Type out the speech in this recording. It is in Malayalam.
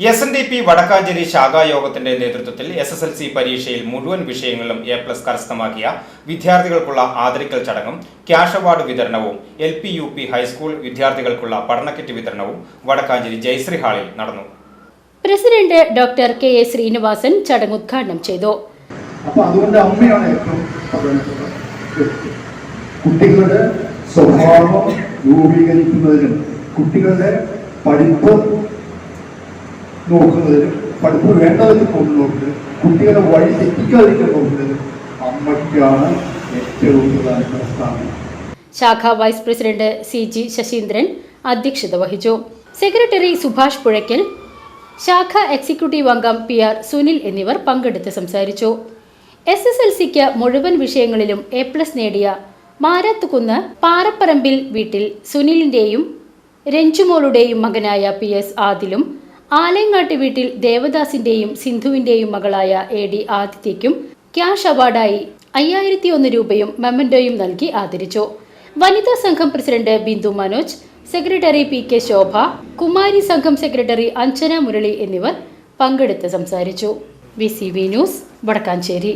S N D P Vadakkanchery ശാഖായോഗത്തിന്റെ നേതൃത്വത്തിൽ എസ് എസ് എൽ സി പരീക്ഷയിൽ മുഴുവൻ വിഷയങ്ങളിലും എ പ്ലസ് കരസ്ഥമാക്കിയ വിദ്യാർത്ഥികൾക്കുള്ള ആദരിക്കൽ ചടങ്ങും ക്യാഷ് അവാർഡ് വിതരണവും L P U P high school വിദ്യാർത്ഥികൾക്കുള്ള പഠനക്കിറ്റ് വിതരണവും വടക്കാഞ്ചേരി ജയശ്രീ ഹാളിൽ നടന്നു. President doctor K A Sreenivasan ചടങ്ങ് ഉദ്ഘാടനം ചെയ്തു. അപ്പൊ അതുകൊണ്ട് അമ്മയാണ് ഏറ്റവും പ്രധാനപ്പെട്ട കുട്ടികളുടെ സ്വഭാവം രൂപീകരിക്കുന്നതിനും കുട്ടികളുടെ പഠിപ്പ് നോക്കുന്നതിനും പഠിപ്പ് വേണ്ടതിന് നോക്കുന്നത് കുട്ടികളെ വഴി തെറ്റിക്കാതിരിക്കാൻ നോക്കുന്നതിനും അമ്മയ്ക്കാണ് ഏറ്റവും പ്രധാനപ്പെട്ട സ്ഥാനം. ശാഖാ vice president C G Saseendran അധ്യക്ഷത വഹിച്ചു. സെക്രട്ടറി സുഭാഷ് പുഴയ്ക്കൽ ശാഖ എക്സിക്യൂട്ടീവ് അംഗം പി ആർ സുനിൽ എന്നിവർ പങ്കെടുത്ത് സംസാരിച്ചു. എസ് എസ് എൽ സിക്ക് മുഴുവൻ വിഷയങ്ങളിലും എ പ്ലസ് നേടിയ മാരാത്തുകുന്ന് പാറപ്പറമ്പിൽ വീട്ടിൽ സുനിലിന്റെയും രഞ്ജുമോളുടെയും മകനായ പി എസ് ആദിലും ആലയങ്ങാട്ട് വീട്ടിൽ ദേവദാസിന്റെയും സിന്ധുവിന്റെയും മകളായ എ ഡി ആദിത്യയ്ക്കും ക്യാഷ് അവാർഡായി അയ്യായിരത്തി ഒന്ന് രൂപയും മെമ്മന്റോയും നൽകി ആദരിച്ചു. വനിതാ സംഘം president Bindu Manoj secretary P K Shobha Kumari സംഘം സെക്രട്ടറി അഞ്ജന മുരളി എന്നിവർ പങ്കെടുത്ത് സംസാരിച്ചു. V C V news Vadakkanchery.